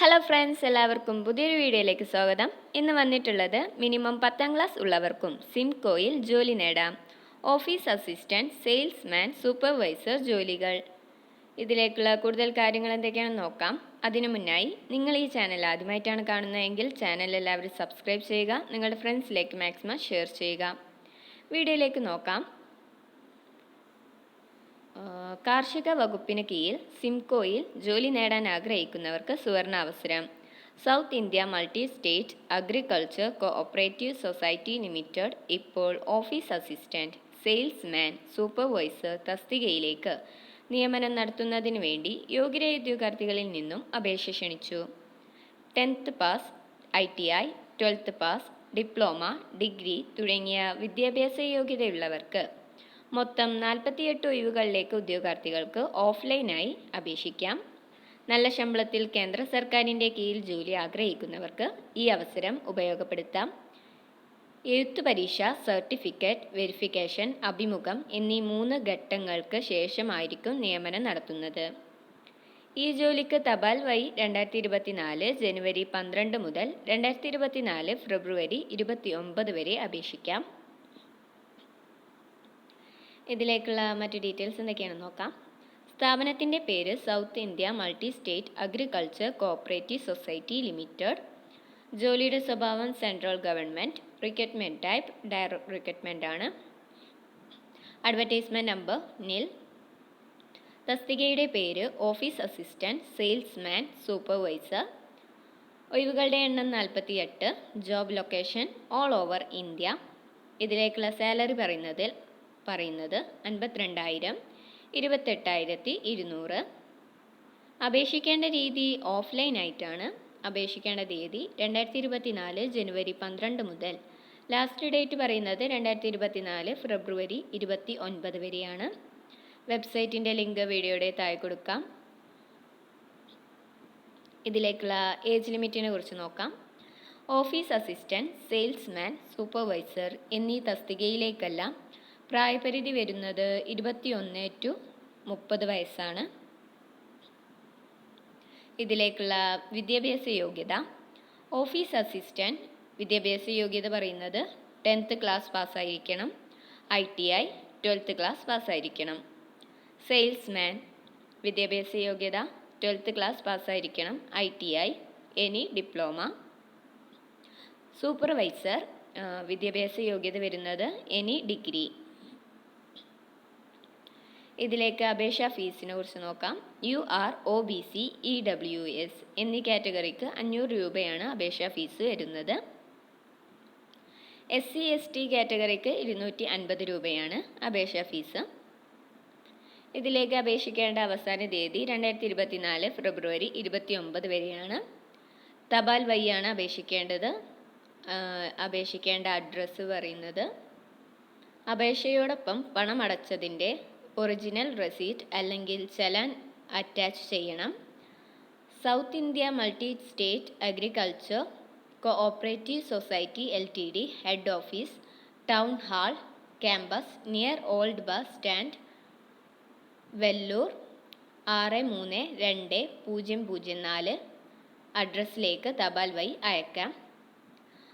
Hello friends എല്ലാവർക്കും പുതിയൊരു വീഡിയോയിലേക്ക് സ്വാഗതം. ഇന്ന് വന്നിട്ടുള്ളത് മിനിമം പത്താം ക്ലാസ് ഉള്ളവർക്കും സിംകോയിൽ ജോലി നേടാം. ഓഫീസ് അസിസ്റ്റന്റ് സെയിൽസ്മാൻ സൂപ്പർവൈസർ ജോലികൾ. ഇതിലേക്കുള്ള കൂടുതൽ കാര്യങ്ങൾ എന്തൊക്കെയാണെന്ന് നോക്കാം. അതിനു മുന്നായി നിങ്ങൾ ഈ ചാനൽ ആദ്യമായിട്ടാണ് കാണുന്നതെങ്കിൽ ചാനൽ എല്ലാവരും സബ്സ്ക്രൈബ് ചെയ്യുക. നിങ്ങളുടെ ഫ്രണ്ട്സിലേക്ക് മാക്സിമം ഷെയർ ചെയ്യുക. വീഡിയോയിലേക്ക് നോക്കാം. കാർഷിക വകുപ്പിന് കീഴിൽ സിംകോയിൽ ജോലി നേടാൻ ആഗ്രഹിക്കുന്നവർക്ക് സുവർണാവസരം. South India Multi State Agriculture Cooperative Society Limited ഇപ്പോൾ ഓഫീസ് അസിസ്റ്റന്റ് സെയിൽസ്മാൻ സൂപ്പർവൈസർ തസ്തികയിലേക്ക് നിയമനം നടത്തുന്നതിന് വേണ്ടി യോഗ്യരായ ഉദ്യോഗാർത്ഥികളിൽ നിന്നും അപേക്ഷ ക്ഷണിച്ചു. Tenth pass I T I twelfth pass diploma degree തുടങ്ങിയ വിദ്യാഭ്യാസ യോഗ്യതയുള്ളവർക്ക് മൊത്തം നാൽപ്പത്തിയെട്ട് ഒഴിവുകളിലേക്ക് ഉദ്യോഗാർത്ഥികൾക്ക് ഓഫ്ലൈനായി അപേക്ഷിക്കാം. നല്ല ശമ്പളത്തിൽ കേന്ദ്ര സർക്കാരിന്റെ കീഴിൽ ജോലി ആഗ്രഹിക്കുന്നവർക്ക് ഈ അവസരം ഉപയോഗപ്പെടുത്താം. എഴുത്തു പരീക്ഷ സർട്ടിഫിക്കറ്റ് വെരിഫിക്കേഷൻ അഭിമുഖം എന്നീ മൂന്ന് ഘട്ടങ്ങൾക്ക് ശേഷമായിരിക്കും നിയമനം നടത്തുന്നത്. ഈ ജോലിക്ക് തപാൽ വഴി രണ്ടായിരത്തി ഇരുപത്തിനാല് ജനുവരി പന്ത്രണ്ട് മുതൽ രണ്ടായിരത്തി ഇരുപത്തിനാല് ഫെബ്രുവരി ഇരുപത്തി ഒമ്പത് വരെ അപേക്ഷിക്കാം. ഇതിലേക്കുള്ള മറ്റു ഡീറ്റെയിൽസ് എന്തൊക്കെയാണെന്ന് നോക്കാം. സ്ഥാപനത്തിന്റെ പേര് South India multi state agriculture cooperative society limited ജോലിയുടെ സ്വഭാവം central government recruitment type direct recruitment ആണ്. അഡ്വർടൈസ്മെന്റ് നമ്പർ നിൽ തസ്തികയുടെ പേര് ഓഫീസ് അസിസ്റ്റന്റ് സെയിൽസ്മാൻ സൂപ്പർവൈസർ ഒഴിവുകളുടെ എണ്ണം നാൽപ്പത്തിയെട്ട് job location all over India ഇതിലേക്കുള്ള സാലറി പറയുന്നതിൽ പറയുന്നത് അൻപത്തിരണ്ടായിരം ഇരുപത്തെട്ടായിരത്തി ഇരുന്നൂറ്. അപേക്ഷിക്കേണ്ട രീതി ഓഫ്ലൈൻ ആയിട്ടാണ്. അപേക്ഷിക്കേണ്ട തീയതി രണ്ടായിരത്തി ഇരുപത്തിനാല് ജനുവരി പന്ത്രണ്ട് മുതൽ. ലാസ്റ്റ് ഡേറ്റ് പറയുന്നത് രണ്ടായിരത്തി ഇരുപത്തിനാല് ഫെബ്രുവരി ഇരുപത്തി ഒൻപത് വരെയാണ്. വെബ്സൈറ്റിന്റെ ലിങ്ക് വീഡിയോയുടെ താഴെ കൊടുക്കാം. ഇതിലേക്കുള്ള ഏജ് ലിമിറ്റിനെ കുറിച്ച് നോക്കാം. ഓഫീസ് അസിസ്റ്റന്റ് സെയിൽസ്മാൻ സൂപ്പർവൈസർ എന്നീ തസ്തികയിലേക്കെല്ലാം പ്രായപരിധി വരുന്നത് ഇരുപത്തിയൊന്ന് ടു മുപ്പത് വയസ്സാണ്. ഇതിലേക്കുള്ള വിദ്യാഭ്യാസ യോഗ്യത. ഓഫീസ് അസിസ്റ്റന്റ് വിദ്യാഭ്യാസ യോഗ്യത പറയുന്നത് tenth class പാസ്സായിരിക്കണം. I T I twelfth class പാസ്സായിരിക്കണം. Salesman വിദ്യാഭ്യാസ യോഗ്യത twelfth class പാസ്സായിരിക്കണം. I T I any diploma. Supervisor വിദ്യാഭ്യാസ യോഗ്യത വരുന്നത് എനി ഡിഗ്രി. ഇതിലേക്ക് അപേക്ഷാ ഫീസിനെ കുറിച്ച് നോക്കാം. U R O B C E W S എന്നീ കാറ്റഗറിക്ക് അഞ്ഞൂറ് രൂപയാണ് അപേക്ഷാ ഫീസ് വരുന്നത്. എസ് സി എസ് ടി കാറ്റഗറിക്ക് ഇരുന്നൂറ്റി അൻപത് രൂപയാണ് അപേക്ഷാ ഫീസ്. ഇതിലേക്ക് അപേക്ഷിക്കേണ്ട അവസാന തീയതി രണ്ടായിരത്തി ഇരുപത്തിനാല് ഫെബ്രുവരി ഇരുപത്തി ഒമ്പത് വരെയാണ്. തപാൽ വഴിയാണ് അപേക്ഷിക്കേണ്ടത്. അപേക്ഷിക്കേണ്ട അഡ്രസ്സ് പറയുന്നത്. അപേക്ഷയോടൊപ്പം പണം അടച്ചതിന്റെ ഒറിജിനൽ റെസീറ്റ് അല്ലെങ്കിൽ ചലാൻ അറ്റാച്ച് ചെയ്യണം. South India Multi State Agriculture Cooperative Society L T D head office town hall campus near old bus stand Vellore ആറ് മൂന്ന് രണ്ട് പൂജ്യം പൂജ്യം നാല്. അഡ്രസ്സിലേക്ക് തപാൽ വഴി അയക്കാം.